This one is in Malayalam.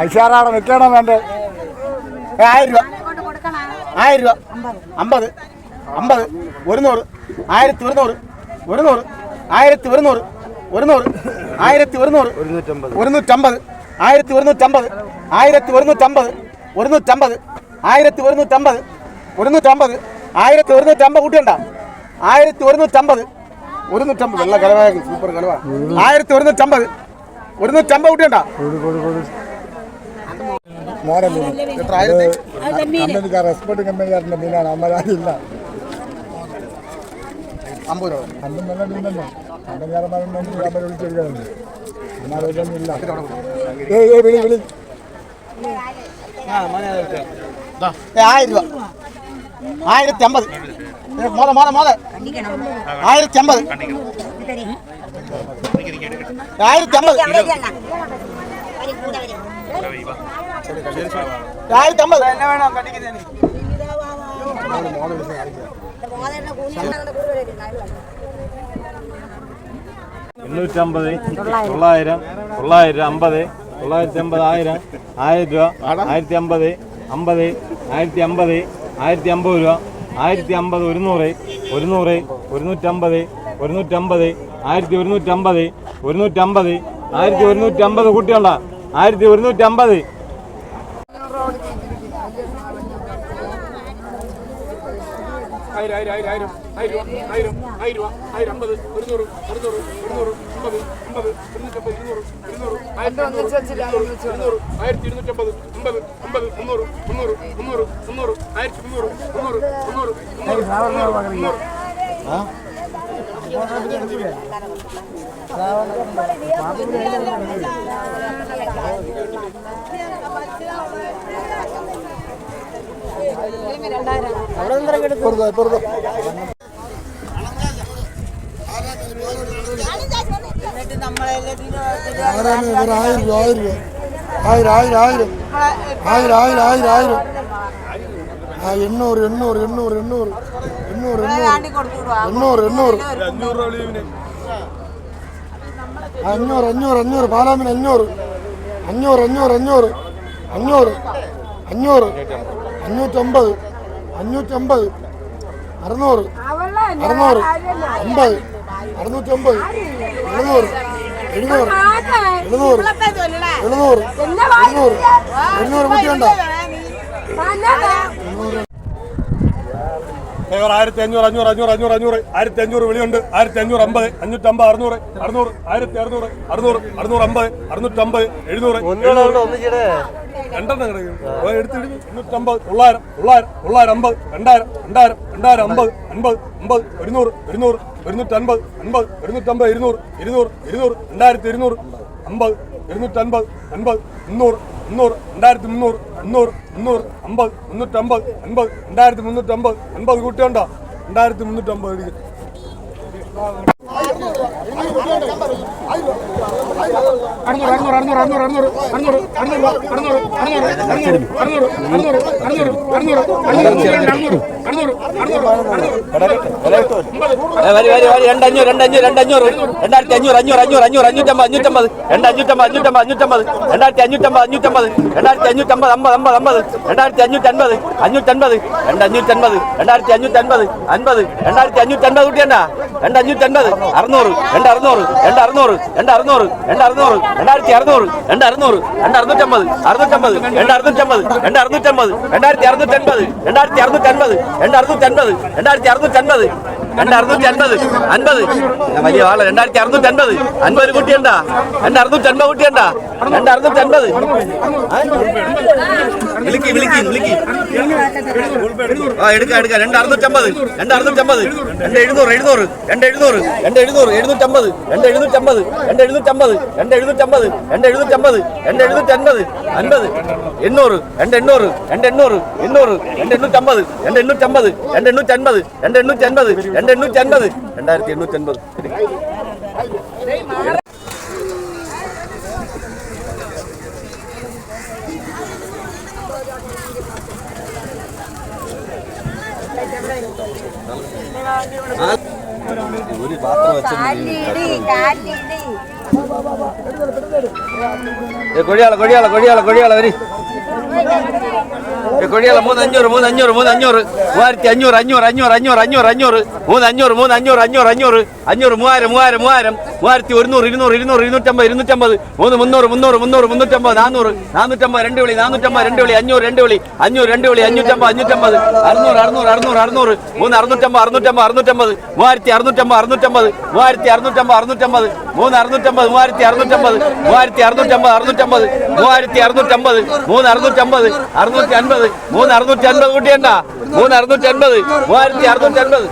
ഐശ്വറാടെ നിൽക്കണം വേണ്ടേ ആയിരം രൂപ. ആയിരം രൂപ. അമ്പത്. അമ്പത്. ഒരുന്നൂറ്. നൂറ് ആയിരത്തി ഒരുന്നൂറ്. ഒരുന്നൂറ്. നൂറ് ആയിരത്തി ഒരുന്നൂറ്. ഒരുന്നൂറ്. നൂറ് ആയിരത്തി ഒരുന്നൂറ്. ഒരുന്നൂറ്റമ്പത്. ആയിരത്തി ഒരുന്നൂറ്റമ്പത്. ആയിരത്തി ഒരുന്നൂറ്റമ്പത്. ഒരുന്നൂറ്റമ്പത്. ആയിരത്തി ഒരുന്നൂറ്റമ്പത്. ഒരുന്നൂറ്റമ്പത്. ആയിരത്തി ഒരുന്നൂറ്റമ്പത് കൂട്ടിയണ്ട? ആയിരത്തി ഒരുന്നൂറ്റമ്പത്. ഒരുന്നൂറ്റമ്പത്. നല്ല കലവായ സൂപ്പർ കലവ ആയിരത്തി ഒരുന്നൂറ്റമ്പത്. കൂട്ടിയണ്ട? കമ്പനിക്കാർ എക്സ്പോർട്ട് കമ്പനിക്കാരന്റെ മീനാണ്. അമ്മരാജില്ല അമ്പത് രൂപ. അന്നും നല്ല മീനല്ലോ? കമ്പനിക്കാരന്മാരൊന്നും കമ്പനി വിളിച്ചെടുക്കാറുണ്ട് അന്നാലൊന്നും ഇല്ല. ഏയ് ഏയ് വിളി വിളി. ഏ, ആയിരം രൂപ. ആയിരത്തി അമ്പത് മോളെ മോളെ മോളെ ആയിരത്തി അമ്പത് എണ്ണൂറ്റമ്പത് തൊള്ളായിരം തൊള്ളായിരം അമ്പത് തൊള്ളായിരത്തി അമ്പത് ആയിരം ആയിരം രൂപ ആയിരത്തി അമ്പത് അമ്പത് ആയിരത്തി അമ്പത് ആയിരത്തി അമ്പത് രൂപ ആയിരത്തി അമ്പത് ഒരുന്നൂറ് ഒരുന്നൂറ് ഒരുന്നൂറ്റമ്പത് ഒരുന്നൂറ്റമ്പത് ആയിരത്തി ഒരുന്നൂറ്റമ്പത് ഒരുന്നൂറ്റമ്പത്. ആയിരത്തി ഒരുന്നൂറ്റമ്പത് കുട്ടികളാ. ആയിരത്തി ഒരുന്നൂറ്റമ്പത്. ആയിരം ആയിരം ആയിരം ആയിരം ആയിരം ആയിരം ആയിരം ആയിരം അമ്പത്. ഒരുന്നൂറ് അറുന്നൂറ് ഒരുന്നൂറ് അമ്പത്. അമ്പത്. ഇരുന്നൂറ്റമ്പത് ഇരുന്നൂറ് ഇരുന്നൂറ് ആയിരത്തി ഇരുന്നൂറ് ആയിരത്തി ഇരുന്നൂറ്റമ്പത് അമ്പത്. അമ്പത് മുന്നൂറ്. മുന്നൂറ്. മുന്നൂറ്. മുന്നൂറ് മുന്നൂറ് മുന്നൂറ്. മുന്നൂറ്. മുന്നൂറ്. മുന്നൂറ്. പുറത്ത് പുറത്ത് ആരാണ് ഒരു ആയിരം രൂപ ആയിരം രൂപ ആയിരം ആയിരം ആയിരം ആയിരം ആയിരം ആയിരം ആയിരം ആ എണ്ണൂറ് എണ്ണൂറ് എണ്ണൂറ് എണ്ണൂറ് എണ്ണൂറ് എണ്ണൂറ്. എണ്ണൂറ് അഞ്ഞൂറ് അഞ്ഞൂറ് അഞ്ഞൂറ് പാലാമിന് അഞ്ഞൂറ്. അഞ്ഞൂറ് അഞ്ഞൂറ് അഞ്ഞൂറ്. അഞ്ഞൂറ്. അഞ്ഞൂറ്. അഞ്ഞൂറ്റമ്പത്. അഞ്ഞൂറ്റമ്പത്. അറുന്നൂറ്. അറുന്നൂറ്. അമ്പത്. അറുന്നൂറ്റമ്പത്. എഴുന്നൂറ്. എഴുന്നൂറ്. എഴുന്നൂറ്. എഴുന്നൂറ്. എഴുന്നൂറ്. എഴുന്നൂറ് കുട്ടിയുണ്ടോ ഡ്രൈവർ ആയിരത്തി അഞ്ഞൂറ് അഞ്ഞൂറ് അഞ്ഞൂറ് അഞ്ഞൂറ്. അഞ്ഞൂറ് ആയിരത്തി അഞ്ഞൂറ് വിളിയുണ്ട്. ആയിരത്തി അഞ്ഞൂറ് അമ്പത് അഞ്ഞൂറ്റമ്പത് അറുന്നൂറ്. അറുന്നൂറ് ആയിരത്തി അറുന്നൂറ് അറുന്നൂറ് അറുന്നൂറ് അമ്പത് അറുന്നൂറ്റമ്പത് എഴുന്നൂറ്. രണ്ടെണ്ണം കിടക്കും എടുത്തിട്ട് ഇരുന്നൂറ്റമ്പത് തൊള്ളായിരം തൊള്ളായിരം തൊള്ളായിരം അമ്പത് രണ്ടായിരം രണ്ടായിരം രണ്ടായിരം അമ്പത് അൻപത് അമ്പത് ഒരുന്നൂറ് ഒരുന്നൂറ് ഒരുന്നൂറ്റൻപത് അൻപത് ഒരുന്നൂറ്റമ്പത് ഇരുന്നൂറ് ഇരുന്നൂറ് ഇരുന്നൂറ് രണ്ടായിരത്തി ഇരുന്നൂറ് അമ്പത് ഇരുന്നൂറ്റൻപത് അൻപത് മുന്നൂറ്. മുന്നൂറ് രണ്ടായിരത്തി മുന്നൂറ് മുന്നൂറ് മുന്നൂറ് അമ്പത് മുന്നൂറ്റമ്പത് അൻപത് രണ്ടായിരത്തി മുന്നൂറ്റമ്പത് അൻപത് കൂട്ടിയുണ്ടോ? രണ്ടായിരത്തി മുന്നൂറ്റമ്പത് രണ്ടഞ്ഞൂറ് രണ്ടഞ്ഞൂറ് രണ്ടഞ്ഞൂറ് രണ്ടായിരത്തി അഞ്ഞൂറ് അഞ്ഞൂറ് അഞ്ഞൂറ് അഞ്ഞൂറ് അഞ്ഞൂറ്റമ്പത് അഞ്ഞൂറ്റമ്പത് രണ്ട് അഞ്ഞൂറ്റമ്പത് അഞ്ഞൂറ്റമ്പത് അഞ്ഞൂറ്റമ്പത് രണ്ടായിരത്തി അഞ്ഞൂറ്റമ്പത് അഞ്ഞൂറ്റമ്പത് രണ്ടായിരത്തി അഞ്ഞൂറ്റമ്പത് അമ്പത് അമ്പത് അമ്പത് രണ്ടായിരത്തി അഞ്ഞൂറ്റൻപത് അഞ്ഞൂറ്റൻപത് രണ്ട് അഞ്ഞൂറ്റൻപത് രണ്ടായിരത്തി അഞ്ഞൂറ്റൻപത് അൻപത് രണ്ടായിരത്തി അഞ്ഞൂറ്റൻപത് കുട്ടിയണ്ട രണ്ട് അഞ്ഞൂറ്റൻപത്. അറുന്നൂറ്. രണ്ട് അറുന്നൂറ്. രണ്ട് അറുന്നൂറ്. രണ്ട് അറുന്നൂറ്. രണ്ട് അറുന്നൂറ്. രണ്ടായിരത്തി അറുന്നൂറ്. രണ്ട് അറുന്നൂറ്. രണ്ട് അറുന്നൂറ്റമ്പത് അറുന്നൂറ്റമ്പത് രണ്ട് അറുന്നൂറ്റമ്പത് രണ്ട് അറുന്നൂറ്റമ്പത് രണ്ടായിരത്തി അറുന്നൂറ്റൻപത്. രണ്ടായിരത്തി അറുന്നൂറ്റൻപത്. രണ്ട് അറുന്നൂറ്റൻപത്. രണ്ടായിരത്തി അറുന്നൂറ്റൻപത്. രണ്ട് അറുന്നൂറ്റി അൻപത്. വലിയ ആൾ. രണ്ടായിരത്തി അറുന്നൂറ്റി അൻപത് രണ്ട് രണ്ട് ആ എടുക്കാം എടുക്കാം. രണ്ട് അറുന്നൂറ്റമ്പത് രണ്ട് അറുന്നൂറ്റമ്പത് രണ്ട് എഴുന്നൂറ് എഴുന്നൂറ്. രണ്ട് എഴുന്നൂറ് രണ്ട് എഴുന്നൂറ് എഴുന്നൂറ്റമ്പത് രണ്ട് എഴുന്നൂറ്റമ്പത് രണ്ട് എഴുന്നൂറ്റമ്പത് രണ്ട് എഴുന്നൂറ്റമ്പത് രണ്ട് എഴുന്നൂറ്റമ്പത് രണ്ട് എഴുന്നൂറ്റമ്പത് അൻപത് എണ്ണൂറ് രണ്ട് എണ്ണൂറ് രണ്ട് എണ്ണൂറ് എണ്ണൂറ് രണ്ട് എണ്ണൂറ്റമ്പത് രണ്ട് എണ്ണൂറ്റമ്പത് രണ്ട് എണ്ണൂറ്റൻപത് രണ്ട് എണ്ണൂറ്റൻപത് രണ്ട് എണ്ണൂറ്റൻപത് രണ്ടായിരത്തി എണ്ണൂറ്റൻപത്. ഒരു പാത്രം വെച്ച് കൊഴിയാളെ കൊഴിയാളെ കൊഴിയാള കൊഴിയാള വരി. ഏ, കൊഴിയാള മൂന്ന് അഞ്ഞൂറ് മൂന്ന് അഞ്ഞൂറ് മൂന്ന് അഞ്ഞൂറ് മൂവായിരത്തി അഞ്ഞൂറ് അഞ്ഞൂറ് അഞ്ഞൂറ് അഞ്ഞൂറ് അഞ്ഞൂറ് അഞ്ഞൂറ്. മൂന്ന് അഞ്ഞൂറ് മൂന്ന് അഞ്ഞൂറ് അഞ്ഞൂറ്. അഞ്ഞൂറ് അഞ്ഞൂറ് മൂവായിരം മൂവായിരം മൂവായിരം. മൂവായിരത്തി ഒരുന്നൂറ് ഇരുന്നൂറ് ഇരുന്നൂറ് ഇരുന്നൂറ്റമ്പത് ഇരുന്നൂറ്റമ്പത്. മൂന്ന് മുന്നൂറ് മുന്നൂറ് മുന്നൂറ് മുന്നൂറ്റമ്പത് നാനൂറ് നാനൂറ്റമ്പത് രണ്ട് വിളി നാനൂറ്റമ്പത് രണ്ട് വിളി അഞ്ഞൂറ് രണ്ട് വിളി അഞ്ഞൂറ് രണ്ട് വിളി അഞ്ഞൂറ്റമ്പത് അഞ്ഞൂറ്റമ്പത്. അറുന്നൂറ് അറുന്നൂറ് അറുന്നൂറ് അറുന്നൂറ്. മൂന്ന് അറുന്നൂറ്റമ്പത് അറുന്നൂറ്റമ്പത് അറുന്നൂറ്റമ്പത്. മൂവായിരത്തി അറുന്നൂറ്റമ്പത് അറുന്നൂറ്റമ്പത്. മൂവായിരത്തി അറുന്നൂറ്റമ്പത് അറുന്നൂറ്റമ്പത്. മൂന്ന് അറുന്നൂറ്റമ്പത് മൂവായിരത്തി അറുന്നൂറ്റമ്പത്. മൂവായിരത്തി അറുന്നൂറ്റമ്പത് അറുന്നൂറ്റമ്പത്. മൂവായിരത്തി അറുന്നൂറ്റമ്പത് മൂന്ന് അറുന്നൂറ്റമ്പത് അറുന്നൂറ്റി അൻപത്. മൂന്ന് അറുന്നൂറ്റി അൻപത് കൂട്ടിയണ്ട മൂന്ന് അറുന്നൂറ്റി അൻപത് മൂവായിരത്തി അറുന്നൂറ്റി അൻപത്